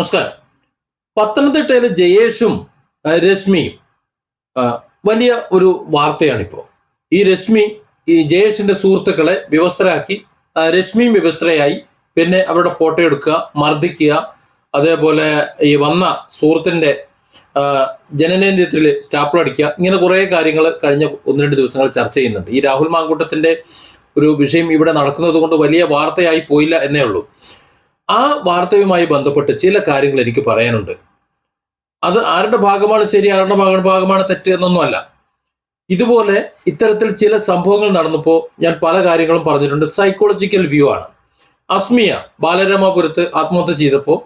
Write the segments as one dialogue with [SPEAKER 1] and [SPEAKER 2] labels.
[SPEAKER 1] നമസ്കാരം. പത്തനംതിട്ടയിലെ ജയേഷും രശ്മിയും വലിയ ഒരു വാർത്തയാണിപ്പോൾ ഈ രശ്മി ഈ ജയേഷിന്റെ സുഹൃത്തുക്കളെ വിവസ്ത്രരാക്കി ആ, രശ്മിയും വിവസ്ത്രയായി പിന്നെ അവരുടെ ഫോട്ടോ എടുക്കുക മർദ്ദിക്കുക. അതേപോലെ ഈ വന്ന സുഹൃത്തിന്റെ ജനനേന്ദ്രത്തിൽ സ്റ്റാപ്പിൾ അടിക്കുക. ഇങ്ങനെ കുറേ കാര്യങ്ങൾ കഴിഞ്ഞ ഒന്ന് രണ്ട് ദിവസങ്ങൾ ചർച്ച ചെയ്യുന്നുണ്ട്. ഈ രാഹുൽ മാങ്കൂട്ടത്തിന്റെ ഒരു വിഷയം ഇവിടെ നടക്കുന്നത് കൊണ്ട് വലിയ വാർത്തയായി പോയില്ല എന്നേ ഉള്ളൂ. ആ വാർത്തയുമായി ബന്ധപ്പെട്ട് ചില കാര്യങ്ങൾ എനിക്ക് പറയാനുണ്ട്. അത് ആരുടെ ഭാഗമാണ് ശരി ആരുടെ ഭാഗ- ഭാഗമാണ് തെറ്റ് എന്നൊന്നുമല്ല. ഇതുപോലെ ഇത്തരത്തിൽ ചില സംഭവങ്ങൾ നടന്നപ്പോൾ ഞാൻ പല കാര്യങ്ങളും പറഞ്ഞിട്ടുണ്ട്. സൈക്കോളജിക്കൽ വ്യൂ ആണ്. അസ്മിയ ബാലരാമപുരത്ത് ആത്മഹത്യ ചെയ്തപ്പോൾ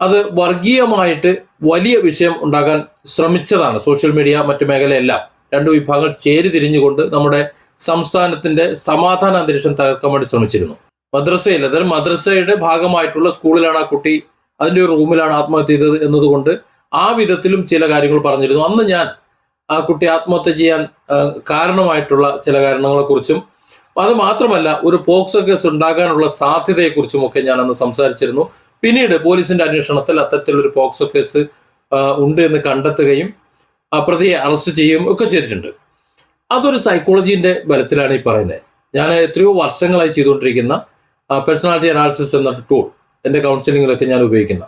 [SPEAKER 1] അത് വർഗീയമായിട്ട് വലിയ വിഷയം ഉണ്ടാകാൻ ശ്രമിച്ചതാണ്. സോഷ്യൽ മീഡിയ മറ്റു മേഖലയെല്ലാം. രണ്ടു വിഭാഗങ്ങൾ ചേരി തിരിഞ്ഞുകൊണ്ട് നമ്മുടെ സംസ്ഥാനത്തിന്റെ സമാധാന അന്തരീക്ഷം തകർക്കാൻ വേണ്ടി ശ്രമിച്ചിരുന്നു. മദ്രസയിൽ അതായത് മദ്രസയുടെ ഭാഗമായിട്ടുള്ള സ്കൂളിലാണ് ആ കുട്ടി അതിന്റെ ഒരു റൂമിലാണ് ആത്മഹത്യ ചെയ്തത് എന്നതുകൊണ്ട് ആ വിധത്തിലും ചില കാര്യങ്ങൾ പറഞ്ഞിരുന്നു. അന്ന് ഞാൻ ആ കുട്ടി ആത്മഹത്യ ചെയ്യാൻ കാരണമായിട്ടുള്ള ചില കാരണങ്ങളെക്കുറിച്ചും അത് മാത്രമല്ല ഒരു പോക്സോ കേസ് ഉണ്ടാകാനുള്ള സാധ്യതയെക്കുറിച്ചും ഒക്കെ ഞാൻ അന്ന് സംസാരിച്ചിരുന്നു. പിന്നീട് പോലീസിന്റെ അന്വേഷണത്തിൽ അത്തരത്തിലൊരു പോക്സോ കേസ് ഉണ്ട് എന്ന് കണ്ടെത്തുകയും പ്രതിയെ അറസ്റ്റ് ചെയ്യുകയും ഒക്കെ ചെയ്തിട്ടുണ്ട്. അതൊരു സൈക്കോളജീന്റെ ബലത്തിലാണ് ഈ പറയുന്നത്. ഞാൻ എത്രയോ വർഷങ്ങളായി ചെയ്തുകൊണ്ടിരിക്കുന്ന പേഴ്സണാലിറ്റി അനാലിസിസ് എന്ന ടൂൾ എന്റെ കൗൺസിലിങ്ങിലൊക്കെ ഞാൻ ഉപയോഗിക്കുന്ന.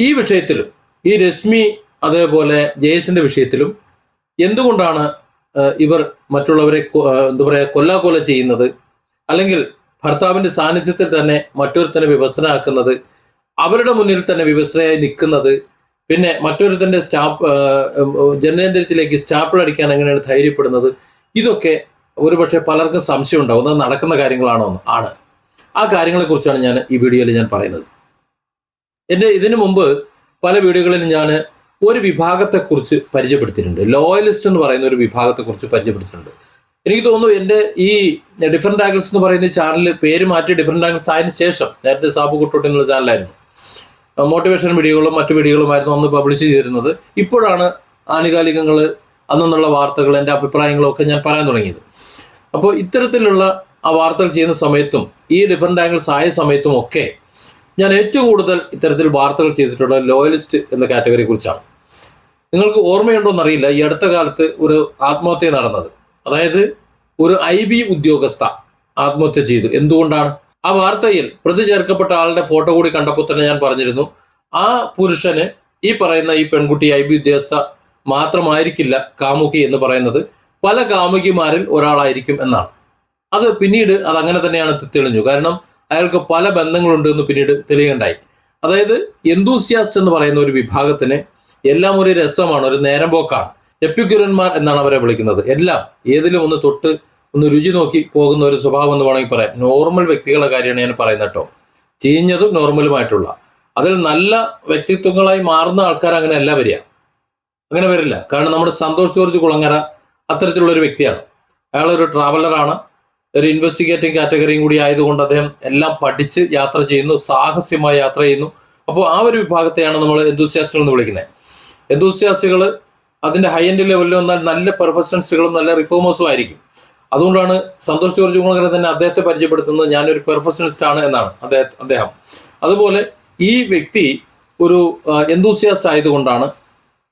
[SPEAKER 1] ഈ വിഷയത്തിലും ഈ രശ്മി അതേപോലെ ജയേഷിന്റെ വിഷയത്തിലും എന്തുകൊണ്ടാണ് ഇവർ മറ്റുള്ളവരെ എന്താ പറയുക കൊല്ലാകൊല ചെയ്യുന്നത്? അല്ലെങ്കിൽ ഭർത്താവിന്റെ സാന്നിധ്യത്തിൽ തന്നെ മറ്റൊരുത്തനെ വിവസ്ത്രനാക്കുന്നത് അവരുടെ മുന്നിൽ തന്നെ വിവസ്ത്രയായി നിൽക്കുന്നത് പിന്നെ മറ്റൊരുത്തന്റെ സ്റ്റാപ്പ് ജനനേന്ദ്രിയത്തിലേക്ക് സ്റ്റാപ്പിൾ അടിക്കാൻ എങ്ങനെയാണ് ധൈര്യപ്പെടുന്നത്? ഇതൊക്കെ ഒരുപക്ഷെ പലർക്കും സംശയം ഉണ്ടാവും. നടക്കുന്ന കാര്യങ്ങളാണോ ആണ്. ആ കാര്യങ്ങളെക്കുറിച്ചാണ് ഞാൻ ഈ വീഡിയോയിൽ ഞാൻ പറയുന്നത്. എന്റെ ഇതിനു മുമ്പ് പല വീഡിയോകളിലും ഞാൻ ഒരു വിഭാഗത്തെക്കുറിച്ച് പരിചയപ്പെടുത്തിയിട്ടുണ്ട്. ലോയലിസ്റ്റ് എന്ന് പറയുന്ന ഒരു വിഭാഗത്തെക്കുറിച്ച് പരിചയപ്പെടുത്തിയിട്ടുണ്ട്. എനിക്ക് തോന്നുന്നു എന്റെ ഈ ഡിഫറെന്റ് ആംഗിൾസ് എന്ന് പറയുന്ന ചാനൽ പേര് മാറ്റി ഡിഫറെന്റ് ആംഗിൾസ് ആയതിനു ശേഷം നേരത്തെ സാബു കുട്ടോട്ട് എന്നുള്ള ചാനലായിരുന്നു മോട്ടിവേഷൻ വീഡിയോകളും മറ്റു വീഡിയോകളുമായിരുന്നു അന്ന് പബ്ലിഷ് ചെയ്തിരുന്നത്. ഇപ്പോഴാണ് ആനുകാലികങ്ങൾ അന്നുള്ള വാർത്തകൾ എന്റെ അഭിപ്രായങ്ങളൊക്കെ ഞാൻ പറയാൻ തുടങ്ങിയത്. അപ്പോൾ ഇത്തരത്തിലുള്ള ആ വാർത്തകൾ ചെയ്യുന്ന സമയത്തും ഈ ഡിഫറെന്റ് ആംഗിൾസ് ആയ സമയത്തും ഒക്കെ ഞാൻ ഏറ്റവും കൂടുതൽ ഇത്തരത്തിൽ വാർത്തകൾ ചെയ്തിട്ടുള്ള ലോയലിസ്റ്റ് എന്ന കാറ്റഗറിയെ കുറിച്ചാണ്. നിങ്ങൾക്ക് ഓർമ്മയുണ്ടോ എന്നറിയില്ല ഈ അടുത്ത കാലത്ത് ഒരു ആത്മഹത്യ നടന്നത്. അതായത് ഒരു ഐ ബി ഉദ്യോഗസ്ഥ ആത്മഹത്യ ചെയ്തു. എന്തുകൊണ്ടാണ്? ആ വാർത്തയിൽ പ്രതി ചേർക്കപ്പെട്ട ആളുടെ ഫോട്ടോ കൂടി കണ്ടപ്പോൾ തന്നെ ഞാൻ പറഞ്ഞിരുന്നു ആ പുരുഷന് ഈ പറയുന്ന ഈ പെൺകുട്ടി ഐ ബി ഉദ്യോഗസ്ഥ മാത്രമായിരിക്കില്ല കാമുകി എന്ന് പറയുന്നത്. പല കാമുകിമാരിൽ ഒരാളായിരിക്കും എന്നാണ്. അത് പിന്നീട് അത് അങ്ങനെ തന്നെയാണ് തെളിഞ്ഞു. കാരണം അയാൾക്ക് പല ബന്ധങ്ങളുണ്ട് എന്ന് പിന്നീട് തെളിയുകയുണ്ടായി. അതായത് എന്തൂസിയാസ്റ്റ് എന്ന് പറയുന്ന ഒരു വിഭാഗത്തിന് എല്ലാം ഒരു രസമാണ് ഒരു നേരം പോക്കാണ്. എപ്പിക്യുരന്മാർ എന്നാണ് അവരെ വിളിക്കുന്നത്. എല്ലാം ഏതിലും ഒന്ന് തൊട്ട് ഒന്ന് രുചി നോക്കി പോകുന്ന ഒരു സ്വഭാവം എന്ന് വേണമെങ്കിൽ പറയാം. നോർമൽ വ്യക്തികളുടെ കാര്യമാണ് ഞാൻ പറയുന്നത് കേട്ടോ. ചീഞ്ഞതും നോർമലുമായിട്ടുള്ള. അതിൽ നല്ല വ്യക്തിത്വങ്ങളായി മാറുന്ന ആൾക്കാർ അങ്ങനെ അല്ല വരിക. അങ്ങനെ വരില്ല. കാരണം നമ്മുടെ സന്തോഷ് ജോർജ് കുളങ്ങര അത്തരത്തിലുള്ള ഒരു വ്യക്തിയാണ്. അയാളൊരു ട്രാവലറാണ് ഒരു ഇൻവെസ്റ്റിഗേറ്റിംഗ് കാറ്റഗറിയും കൂടി ആയതുകൊണ്ട് അദ്ദേഹം എല്ലാം പഠിച്ച് യാത്ര ചെയ്യുന്നു സാഹസ്യമായി യാത്ര ചെയ്യുന്നു. അപ്പോൾ ആ ഒരു വിഭാഗത്തെയാണ് നമ്മൾ എന്തൂസിയാസ്റ്റുകൾ എന്ന് വിളിക്കുന്നത്. എന്തൂസിയാസ്റ്റുകൾ അതിന്റെ ഹൈ എൻഡ് ലെവലിൽ വന്നാൽ നല്ല പെർഫെക്ഷനിസ്റ്റുകളും നല്ല റിഫോമേഴ്സും ആയിരിക്കും. അതുകൊണ്ടാണ് സന്തോഷ് ജോർജ് കുളങ്ങര തന്നെ അദ്ദേഹത്തെ പരിചയപ്പെടുത്തുന്നത് ഞാനൊരു പെർഫെക്ഷനിസ്റ്റ് ആണ് എന്നാണ് അദ്ദേഹം അദ്ദേഹം. അതുപോലെ ഈ വ്യക്തി ഒരു എന്തൂസിയാസ്റ്റ് ആയതുകൊണ്ടാണ്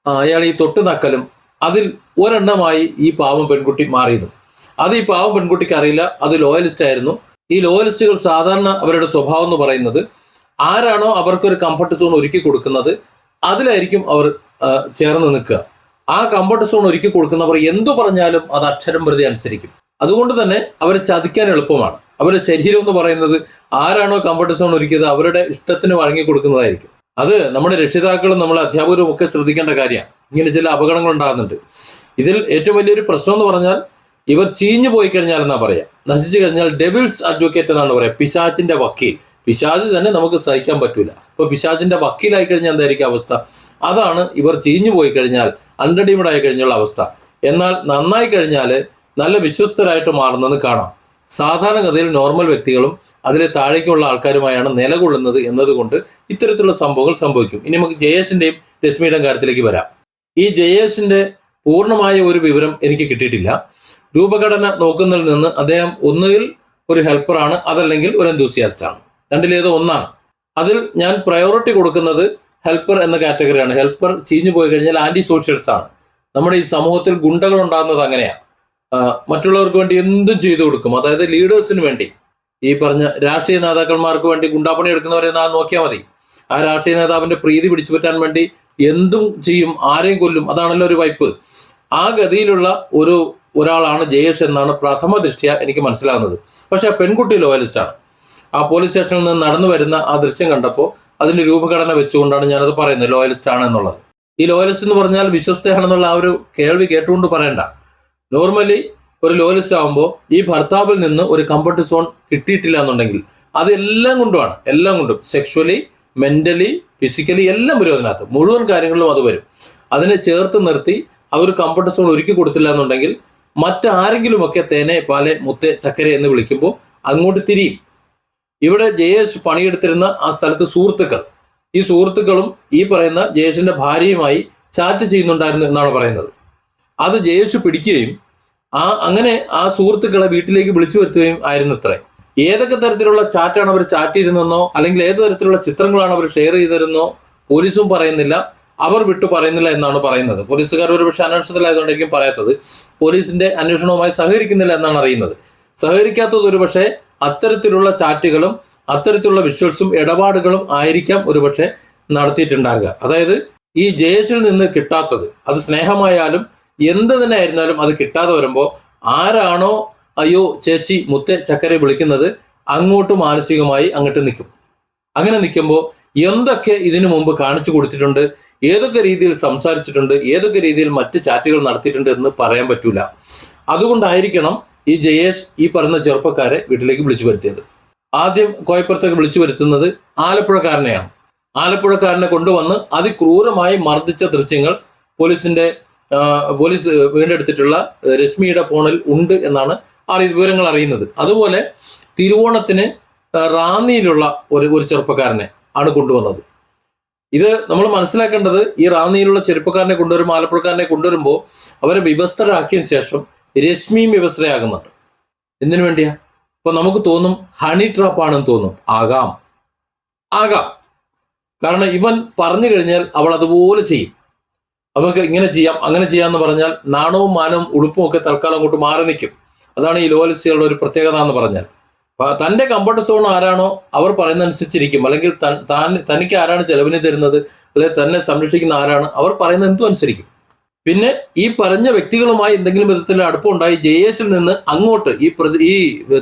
[SPEAKER 1] അയാൾ ഈ തൊട്ടുനക്കലും അതിൽ ഒരെണ്ണമായി ഈ പാവം പെൺകുട്ടി മാറിയതും. അത് ഈ പാവം പെൺകുട്ടിക്ക് അറിയില്ല. അത് ലോയലിസ്റ്റ് ആയിരുന്നു. ഈ ലോയലിസ്റ്റുകൾ സാധാരണ അവരുടെ സ്വഭാവം എന്ന് പറയുന്നത് ആരാണോ അവർക്കൊരു കംഫർട്ട് സോൺ ഒരുക്കി കൊടുക്കുന്നത് അതിലായിരിക്കും അവർ ചേർന്ന് നിൽക്കുക. ആ കംഫർട്ട് സോൺ ഒരുക്കി കൊടുക്കുന്നവർ എന്തു പറഞ്ഞാലും അത് അക്ഷരം പ്രതി അനുസരിക്കും. അതുകൊണ്ട് തന്നെ അവരെ ചതിക്കാൻ എളുപ്പമാണ്. അവരുടെ ശരീരം എന്ന് പറയുന്നത് ആരാണോ കംഫർട്ട് സോൺ ഒരുക്കിയത് അവരുടെ ഇഷ്ടത്തിന് വഴങ്ങി കൊടുക്കുന്നതായിരിക്കും. അത് നമ്മുടെ രക്ഷിതാക്കളും നമ്മുടെ അധ്യാപകരും ഒക്കെ ശ്രദ്ധിക്കേണ്ട കാര്യമാണ്. ഇങ്ങനെ ചില അപകടങ്ങൾ ഉണ്ടാകുന്നുണ്ട്. ഇതിൽ ഏറ്റവും വലിയൊരു പ്രശ്നം എന്ന് പറഞ്ഞാൽ ഇവർ ചീഞ്ഞു പോയി കഴിഞ്ഞാൽ എന്നാ പറയാ. നശിച്ചു കഴിഞ്ഞാൽ ഡെവിൾസ് അഡ്വക്കേറ്റ് എന്നാണ് പറയാ. പിശാചിന്റെ വക്കീൽ. പിശാജ് തന്നെ നമുക്ക് സഹിക്കാൻ പറ്റൂല. അപ്പൊ പിശാചിന്റെ വക്കീലായി കഴിഞ്ഞാൽ എന്തായിരിക്കും അവസ്ഥ? അതാണ് ഇവർ ചീഞ്ഞു പോയി കഴിഞ്ഞാൽ അൺറെഡിമഡ് ആയി കഴിഞ്ഞുള്ള അവസ്ഥ. എന്നാൽ നന്നായി കഴിഞ്ഞാൽ നല്ല വിശ്വസ്തരായിട്ട് മാറുന്നത് കാണാം. സാധാരണഗതിയിൽ നോർമൽ വ്യക്തികളും അതിലെ താഴേക്കുള്ള ആൾക്കാരുമായാണ് നിലകൊള്ളുന്നത് എന്നതുകൊണ്ട് ഇത്തരത്തിലുള്ള സംഭവങ്ങൾ സംഭവിക്കും. ഇനി നമുക്ക് ജയേഷിന്റെയും രശ്മിയുടെയും കാര്യത്തിലേക്ക് വരാം. ഈ ജയേഷിന്റെ പൂർണമായ ഒരു വിവരം എനിക്ക് കിട്ടിയിട്ടില്ല. രൂപഘടന നോക്കുന്നതിൽ നിന്ന് അദ്ദേഹം ഒന്നുകിൽ ഒരു ഹെൽപ്പറാണ് അതല്ലെങ്കിൽ ഒരു എന്തൂസിയാസ്റ്റാണ് രണ്ടിലേതോ ഒന്നാണ്. അതിൽ ഞാൻ പ്രയോറിറ്റി കൊടുക്കുന്നത് ഹെൽപ്പർ എന്ന കാറ്റഗറിയാണ് ഹെൽപ്പർ ചീഞ്ഞു പോയി കഴിഞ്ഞാൽ ആന്റി സോഷ്യൽസ് ആണ്. നമ്മുടെ ഈ സമൂഹത്തിൽ ഗുണ്ടകൾ ഉണ്ടാകുന്നത് അങ്ങനെയാണ്. മറ്റുള്ളവർക്ക് വേണ്ടി എന്തും ചെയ്തു കൊടുക്കും. അതായത് ലീഡേഴ്സിന് വേണ്ടി. ഈ പറഞ്ഞ രാഷ്ട്രീയ നേതാക്കന്മാർക്ക് വേണ്ടി ഗുണ്ടാപ്പണി എടുക്കുന്നവരെ നാ നോക്കിയാൽ മതി. ആ രാഷ്ട്രീയ നേതാവിന്റെ പ്രീതി പിടിച്ചു പറ്റാൻ വേണ്ടി എന്തും ചെയ്യും ആരെയും കൊല്ലും അതാണല്ലോ ഒരു വൈപ്പ്. ആ ഗതിയിലുള്ള ഒരു ഒരാളാണ് ജയേഷ് എന്നാണ് പ്രഥമ ദൃഷ്ടിയ എനിക്ക് മനസ്സിലാകുന്നത്. പക്ഷെ ആ പെൺകുട്ടി ലോയലിസ്റ്റാണ് ആ പോലീസ് സ്റ്റേഷനിൽ നിന്ന് നടന്നു വരുന്ന ആ ദൃശ്യം കണ്ടപ്പോൾ അതിന്റെ രൂപഘടന വെച്ചുകൊണ്ടാണ് ഞാനത് പറയുന്നത് ലോയലിസ്റ്റ് ആണ് എന്നുള്ളത്. ഈ ലോയലിസ്റ്റ് എന്ന് പറഞ്ഞാൽ വിശ്വസ്തയാണെന്നുള്ള ആ ഒരു കേൾവി കേട്ടുകൊണ്ട് പറയണ്ട. നോർമലി ഒരു ലോയലിസ്റ്റ് ആകുമ്പോൾ ഈ ഭർത്താവിൽ നിന്ന് ഒരു കംഫർട്ട് സോൺ കിട്ടിയിട്ടില്ല എന്നുണ്ടെങ്കിൽ അത് എല്ലാം കൊണ്ടുമാണ് എല്ലാം കൊണ്ടും. സെക്ഷുവലി മെന്റലി ഫിസിക്കലി എല്ലാം വരും അതിനകത്ത്. മുഴുവൻ കാര്യങ്ങളിലും അത് വരും. അതിനെ ചേർത്ത് നിർത്തി ഒരു കംഫർട്ട് സോൺ ഒരുക്കി കൊടുത്തില്ല എന്നുണ്ടെങ്കിൽ മറ്റാരെങ്കിലുമൊക്കെ തേനെ പാലെ മുത്തെ ചക്കര എന്ന് വിളിക്കുമ്പോൾ അങ്ങോട്ട് തിരിയും. ഇവിടെ ജയേഷ് പണിയെടുത്തിരുന്ന ആ സ്ഥലത്ത് സുഹൃത്തുക്കൾ. ഈ സുഹൃത്തുക്കളും ഈ പറയുന്ന ജയേഷിന്റെ ഭാര്യയുമായി ചാറ്റ് ചെയ്യുന്നുണ്ടായിരുന്നു എന്നാണ് പറയുന്നത്. അത് ജയേഷ് പിടിക്കുകയും ആ അങ്ങനെ ആ സുഹൃത്തുക്കളെ വീട്ടിലേക്ക് വിളിച്ചു വരുത്തുകയും ആയിരുന്നു അത്രേ ഏതൊക്കെ തരത്തിലുള്ള ചാറ്റാണ് അവർ ചാറ്റ് ചെയ്തിരുന്നെന്നോ അല്ലെങ്കിൽ ഏത് തരത്തിലുള്ള ചിത്രങ്ങളാണ് അവർ ഷെയർ ചെയ്തിരുന്നോ പോലീസും പറയുന്നില്ല. അവർ വിട്ടു പറയുന്നില്ല എന്നാണ് പറയുന്നത്. പോലീസുകാർ ഒരുപക്ഷെ അന്വേഷണത്തിലായതുകൊണ്ടായിരിക്കും പറയാത്തത്. പോലീസിന്റെ അന്വേഷണവുമായി സഹകരിക്കുന്നില്ല എന്നാണ് അറിയുന്നത്. സഹകരിക്കാത്തത് ഒരുപക്ഷെ അത്തരത്തിലുള്ള ചാറ്റുകളും അത്തരത്തിലുള്ള വിഷ്വൽസും ഇടപാടുകളും ആയിരിക്കാം ഒരുപക്ഷെ നടത്തിയിട്ടുണ്ടാകുക. അതായത് ഈ ജയേഷിൽ നിന്ന് കിട്ടാത്തത് അത് സ്നേഹമായാലും എന്ത് തന്നെ ആയിരുന്നാലും അത് കിട്ടാതെ വരുമ്പോൾ ആരാണോ അയ്യോ ചേച്ചി മുത്തെ ചക്കര വിളിക്കുന്നത് അങ്ങോട്ട് മാനസികമായി അങ്ങോട്ട് നിൽക്കും. അങ്ങനെ നിൽക്കുമ്പോൾ എന്തൊക്കെ ഇതിനു മുമ്പ് കാണിച്ചു കൊടുത്തിട്ടുണ്ട്? ഏതൊക്കെ രീതിയിൽ സംസാരിച്ചിട്ടുണ്ട് ഏതൊക്കെ രീതിയിൽ മറ്റ് ചാറ്റുകൾ നടത്തിയിട്ടുണ്ട് എന്ന് പറയാൻ പറ്റൂല. അതുകൊണ്ടായിരിക്കണം ഈ ജയേഷ് ഈ പറയുന്ന ചെറുപ്പക്കാരെ വീട്ടിലേക്ക് വിളിച്ചു വരുത്തിയത്. ആദ്യം കോയപ്പുറത്തേക്ക് വിളിച്ചു വരുത്തുന്നത് ആലപ്പുഴക്കാരനെയാണ്. ആലപ്പുഴക്കാരനെ കൊണ്ടുവന്ന് അതിക്രൂരമായി മർദ്ദിച്ച ദൃശ്യങ്ങൾ പോലീസിന്റെ പോലീസ് വീണ്ടെടുത്തിട്ടുള്ള രശ്മിയുടെ ഫോണിൽ ഉണ്ട് എന്നാണ് അറി വിവരങ്ങൾ അറിയുന്നത്. അതുപോലെ തിരുവോണത്തിന് റാന്നിയിലുള്ള ഒരു ഒരു ചെറുപ്പക്കാരനെ ആണ് കൊണ്ടുവന്നത്. ഇത് നമ്മൾ മനസ്സിലാക്കേണ്ടത് ഈ റാന്നിയിലുള്ള ചെറുപ്പക്കാരനെ കൊണ്ടുവരുമ്പോൾ ആലപ്പുഴക്കാരനെ കൊണ്ടുവരുമ്പോൾ അവരെ വിവസ്ത്രരാക്കിയ ശേഷം രശ്മിയും വിവസ്ത്രയാകുന്നുണ്ട്. എന്തിനു വേണ്ടിയാ? അപ്പൊ നമുക്ക് തോന്നും ഹണി ട്രാപ്പ് ആണെന്ന് തോന്നും. ആകാം. ആകാം. കാരണം ഇവൻ പറഞ്ഞു കഴിഞ്ഞാൽ അവൾ അതുപോലെ ചെയ്യും. അവൾക്ക് ഇങ്ങനെ ചെയ്യാം അങ്ങനെ ചെയ്യാമെന്ന് പറഞ്ഞാൽ നാണവും മാനവും ഉടുപ്പും ഒക്കെ തൽക്കാലം അങ്ങോട്ട് മാറി നിൽക്കും. അതാണ് ഈ ലോയലിസ്റ്റുകളുടെ ഒരു പ്രത്യേകത എന്ന് പറഞ്ഞാൽ. തന്റെ കംഫർട്ട് സോൺ ആരാണോ അവർ പറയുന്നതനുസരിച്ചിരിക്കും. അല്ലെങ്കിൽ താൻ തനിക്ക് ആരാണ് ചെലവിന് തരുന്നത് അല്ലെങ്കിൽ തന്നെ സംരക്ഷിക്കുന്ന ആരാണ് അവർ പറയുന്ന എന്തും അനുസരിക്കും. പിന്നെ ഈ പറഞ്ഞ വ്യക്തികളുമായി എന്തെങ്കിലും വിധത്തിൽ അടുപ്പമുണ്ടായി ജയേഷിൽ നിന്ന് അങ്ങോട്ട് ഈ പ്രതി ഈ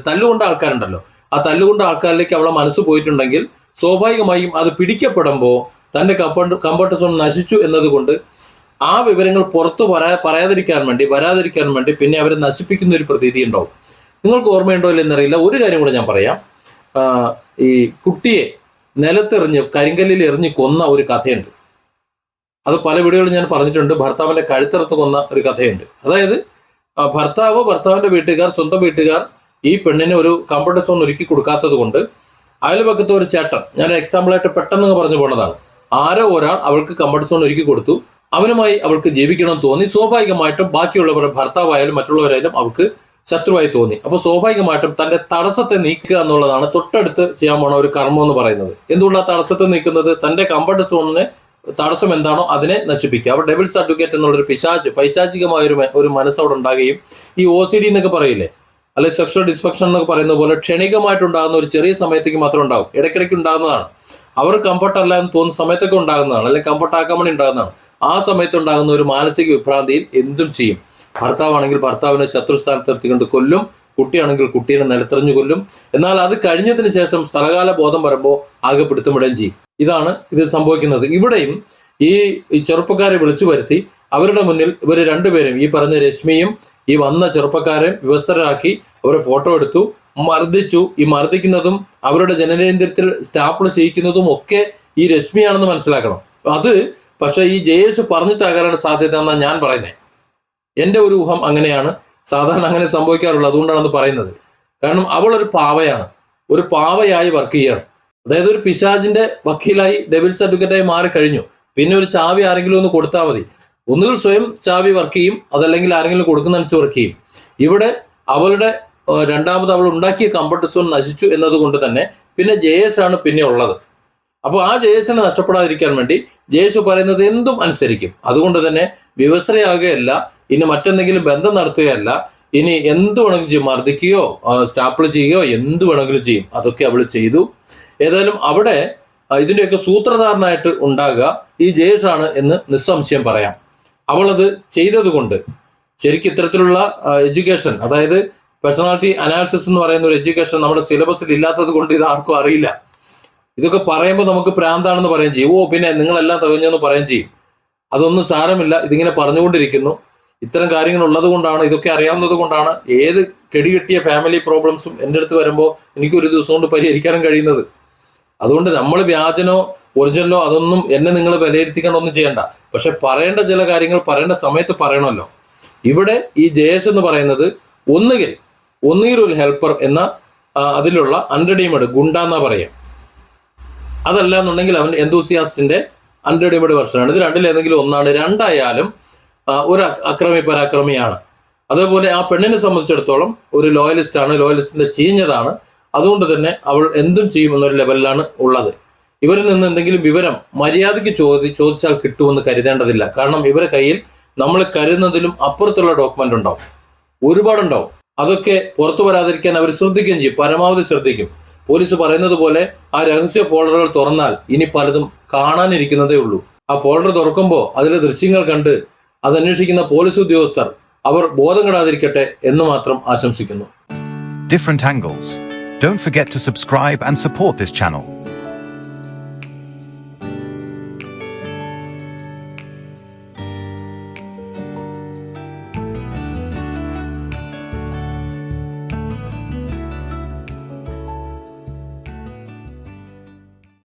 [SPEAKER 1] തല്ലുകൊണ്ട ആൾക്കാരുണ്ടല്ലോ ആ തല്ലുകൊണ്ട ആൾക്കാരിലേക്ക് അവളെ മനസ്സ് പോയിട്ടുണ്ടെങ്കിൽ സ്വാഭാവികമായും അത് പിടിക്കപ്പെടുമ്പോൾ തന്റെ കംഫർട്ട് കംഫർട്ട് സോൺ നശിച്ചു എന്നതുകൊണ്ട് ആ വിവരങ്ങൾ പുറത്തു പറയാ പറയാതിരിക്കാൻ വേണ്ടി വരാതിരിക്കാൻ വേണ്ടി പിന്നെ അവരെ നശിപ്പിക്കുന്ന ഒരു പ്രതീതി ഉണ്ടാവും. നിങ്ങൾക്ക് ഓർമ്മയുണ്ടോ ഇല്ലെന്നറിയില്ല ഒരു കാര്യം കൂടെ ഞാൻ പറയാം. ഈ കുട്ടിയെ നിലത്തെറിഞ്ഞ് കരിങ്കല്ലിൽ എറിഞ്ഞ് കൊന്ന ഒരു കഥയുണ്ട്. അത് പല വീടുകളിൽ ഞാൻ പറഞ്ഞിട്ടുണ്ട്. ഭർത്താവിന്റെ കഴുത്തിറത്ത് കൊന്ന ഒരു കഥയുണ്ട്. അതായത് ഭർത്താവ് ഭർത്താവിന്റെ വീട്ടുകാർ സ്വന്തം വീട്ടുകാർ ഈ പെണ്ണിന് ഒരു കംഫർട്ട് സോൺ ഒരുക്കി കൊടുക്കാത്തത് കൊണ്ട് അയൽപക്കത്തെ ഒരു ചേട്ടൻ ഞാൻ എക്സാമ്പിളായിട്ട് പെട്ടെന്ന് പറഞ്ഞു പോണതാണ്. ആരോ ഒരാൾ അവൾക്ക് കംഫർട്ട് സോൺ ഒരുക്കി കൊടുത്തു. അവനുമായി അവൾക്ക് ജീവിക്കണം തോന്നി. സ്വാഭാവികമായിട്ടും ബാക്കിയുള്ളവരുടെ ഭർത്താവായാലും മറ്റുള്ളവരായാലും അവൾക്ക് ശത്രുവായി തോന്നി. അപ്പോൾ സ്വാഭാവികമായിട്ടും തന്റെ തടസ്സത്തെ നീക്കുക എന്നുള്ളതാണ് തൊട്ടടുത്ത് ചെയ്യാൻ പോണ ഒരു കർമ്മം എന്ന് പറയുന്നത്. എന്തുകൊണ്ടാണ് തടസ്സത്തെ നീക്കുന്നത്? തന്റെ കംഫർട്ട് സോണിന് തടസ്സം എന്താണോ അതിനെ നശിപ്പിക്കുക. അപ്പോൾ ഡെബിൾസ് അഡ്വക്കേറ്റ് എന്നുള്ളൊരു പിശാച് പൈശാചികമായ ഒരു ഒരു മനസ്സവിടെ ഉണ്ടാകുകയും ഈ ഒ സി ഡി എന്നൊക്കെ പറയില്ലേ? അല്ലെങ്കിൽ സെക്ഷൽ ഡിസ്ഫെക്ഷൻ എന്നൊക്കെ പറയുന്ന പോലെ ക്ഷണികമായിട്ടുണ്ടാകുന്ന ഒരു ചെറിയ സമയത്തേക്ക് മാത്രം ഉണ്ടാകും ഇടയ്ക്കിടയ്ക്ക് ഉണ്ടാകുന്നതാണ്. അവർ കംഫർട്ട് അല്ല എന്ന് തോന്നുന്ന സമയത്തൊക്കെ ഉണ്ടാകുന്നതാണ്. അല്ലെങ്കിൽ കംഫർട്ട് ആക്കാൻ വേണ്ടി ഉണ്ടാകുന്നതാണ്. ആ സമയത്ത് ഉണ്ടാകുന്ന ഒരു മാനസിക വിഭ്രാന്തിയിൽ എന്തും ചെയ്യും. ഭർത്താവാണെങ്കിൽ ഭർത്താവിനെ ശത്രുസ്ഥാനത്ത് നിർത്തിക്കൊണ്ട് കൊല്ലും കുട്ടിയാണെങ്കിൽ കുട്ടീനെ നിലത്തെറിഞ്ഞു കൊല്ലും. എന്നാൽ അത് കഴിഞ്ഞതിന് ശേഷം സ്ഥലകാല ബോധം വരുമ്പോൾ ആകെ പിടുത്തമിടുകയും ചെയ്യും. ഇതാണ് ഇത് സംഭവിക്കുന്നത്. ഇവിടെയും ഈ ചെറുപ്പക്കാരെ വിളിച്ചു വരുത്തി അവരുടെ മുന്നിൽ ഇവർ രണ്ടുപേരും ഈ പറഞ്ഞ രശ്മിയും ഈ വന്ന ചെറുപ്പക്കാരെ വിവസ്ത്രരാക്കി അവരെ ഫോട്ടോ എടുത്തു മർദ്ദിച്ചു. ഈ മർദ്ദിക്കുന്നതും അവരുടെ ജനനേന്ദ്രത്തിൽ സ്റ്റാപ്പിൾ ചെയ്യിക്കുന്നതും ഒക്കെ ഈ രശ്മിയാണെന്ന് മനസ്സിലാക്കണം. അത് പക്ഷേ ഈ ജയേഷ് പറഞ്ഞിട്ടാകാനാണ് സാധ്യത എന്നാണ് ഞാൻ പറയുന്നത്. എന്റെ ഒരു ഊഹം അങ്ങനെയാണ്. സാധാരണ അങ്ങനെ സംഭവിക്കാറുള്ളത് അതുകൊണ്ടാണ് അത് പറയുന്നത്. കാരണം അവൾ ഒരു പാവയാണ്. ഒരു പാവയായി വർക്ക് ചെയ്യാണ്. അതായത് ഒരു പിശാജിന്റെ വക്കീലായി ഡെവിൽസ് അഡ്വക്കറ്റായി മാറി കഴിഞ്ഞു. പിന്നെ ഒരു ചാവി ആരെങ്കിലും ഒന്ന് കൊടുത്താൽ മതി. ഒന്നുകിൽ സ്വയം ചാവി വർക്ക് ചെയ്യും. അതല്ലെങ്കിൽ ആരെങ്കിലും കൊടുക്കുന്നതനുസരിച്ച് വർക്ക് ചെയ്യും. ഇവിടെ അവളുടെ രണ്ടാമത് അവൾ ഉണ്ടാക്കിയ കംഫർട്ട് സോൺ നശിച്ചു എന്നതുകൊണ്ട് തന്നെ പിന്നെ ജയേഷ് ആണ് പിന്നെ ഉള്ളത്. അപ്പോൾ ആ ജയേഷിനെ നഷ്ടപ്പെടാതിരിക്കാൻ വേണ്ടി ജയേഷ് പറയുന്നത് എന്തും അനുസരിക്കും. അതുകൊണ്ട് തന്നെ വിവസ്ത്രയാകുകയല്ല ഇനി മറ്റെന്തെങ്കിലും ബന്ധം നടത്തുകയല്ല. ഇനി എന്ത് വേണമെങ്കിലും ചെയ്യും? മർദ്ദിക്കുകയോ സ്റ്റാപ്പിൾ ചെയ്യുകയോ എന്ത് വേണമെങ്കിലും ചെയ്യും? അതൊക്കെ അവൾ ചെയ്തു. ഏതായാലും അവിടെ ഇതിന്റെയൊക്കെ സൂത്രധാരനായിട്ട് ഉണ്ടാകുക ഈ ജയേഷാണ് എന്ന് നിസ്സംശയം പറയാം. അവളത് ചെയ്തതുകൊണ്ട് ശരിക്കും ഇത്തരത്തിലുള്ള എഡ്യൂക്കേഷൻ അതായത് പേഴ്സണാലിറ്റി അനാലിസിസ് എന്ന് പറയുന്ന ഒരു എഡ്യൂക്കേഷൻ നമ്മുടെ സിലബസിൽ ഇല്ലാത്തത് കൊണ്ട് ഇത് ആർക്കും അറിയില്ല. ഇതൊക്കെ പറയുമ്പോൾ നമുക്ക് പ്രാന്താണെന്ന് പറയുകയും ചെയ്യും. ഓ പിന്നെ നിങ്ങളെല്ലാം തകഞ്ഞെന്ന് പറയുകയും ചെയ്യും. അതൊന്നും സാരമില്ല. ഇതിങ്ങനെ പറഞ്ഞുകൊണ്ടിരിക്കുന്നു. ഇത്തരം കാര്യങ്ങൾ ഉള്ളത് കൊണ്ടാണ് ഇതൊക്കെ അറിയാവുന്നത് കൊണ്ടാണ് ഏത് കെടികെട്ടിയ ഫാമിലി പ്രോബ്ലംസും എന്റെ അടുത്ത് വരുമ്പോൾ എനിക്ക് ഒരു ദിവസം കൊണ്ട് പരിഹരിക്കാനും കഴിയുന്നത്. അതുകൊണ്ട് നമ്മൾ വ്യാജനോ ഒറിജിനലോ അതൊന്നും എന്നെ നിങ്ങൾ വിലയിരുത്തിക്കണമൊന്നും ചെയ്യണ്ട. പക്ഷെ പറയേണ്ട ചില കാര്യങ്ങൾ പറയേണ്ട സമയത്ത് പറയണമല്ലോ. ഇവിടെ ഈ ജയേഷ് എന്ന് പറയുന്നത് ഒന്നുകിൽ ഒന്നുകിൽ ഒരു ഹെൽപ്പർ എന്ന അതിലുള്ള അൺറെഡീമഡ് ഗുണ്ട എന്നാ പറയാം. അതല്ല എന്നുണ്ടെങ്കിൽ അവൻ എന്തൂസിയാസ്റ്റിന്റെ അൺറെഡീമഡ് വെർഷനാണ് ഇത് രണ്ടിലേതെങ്കിലും ഒന്നാണ്. രണ്ടായാലും ഒരു അക്രമി പരാക്രമിയാണ്. അതേപോലെ ആ പെണ്ണിനെ സംബന്ധിച്ചിടത്തോളം ഒരു ലോയലിസ്റ്റ് ആണ്. ലോയലിസ്റ്റിന്റെ ചീഞ്ഞതാണ്. അതുകൊണ്ട് തന്നെ അവൾ എന്തും ചെയ്യുമെന്നൊരു ലെവലിലാണ് ഉള്ളത്. ഇവരിൽ നിന്ന് എന്തെങ്കിലും വിവരം മര്യാദയ്ക്ക് ചോദി ചോദിച്ചാൽ കിട്ടുമെന്ന് കരുതേണ്ടതില്ല. കാരണം ഇവരുടെ കയ്യിൽ നമ്മൾ കരുതുന്നതിലും അപ്പുറത്തുള്ള ഡോക്യുമെന്റ് ഉണ്ടാവും. ഒരുപാടുണ്ടാവും. അതൊക്കെ പുറത്തു വരാതിരിക്കാൻ അവർ ശ്രദ്ധിക്കുകയും ചെയ്യും. പരമാവധി ശ്രദ്ധിക്കും. പോലീസ് പറയുന്നത് പോലെ ആ രഹസ്യ ഫോൾഡറുകൾ തുറന്നാൽ ഇനി പലതും കാണാനിരിക്കുന്നതേ ഉള്ളൂ. ആ ഫോൾഡർ തുറക്കുമ്പോൾ അതിലെ ദൃശ്യങ്ങൾ കണ്ട് അതന്വേഷിക്കുന്ന പോലീസ് ഉദ്യോഗസ്ഥർ അവർ ബോധം കടാതിരിക്കട്ടെ എന്ന് മാത്രം ആശംസിക്കുന്നു.
[SPEAKER 2] Different angles don't forget to subscribe and support this channel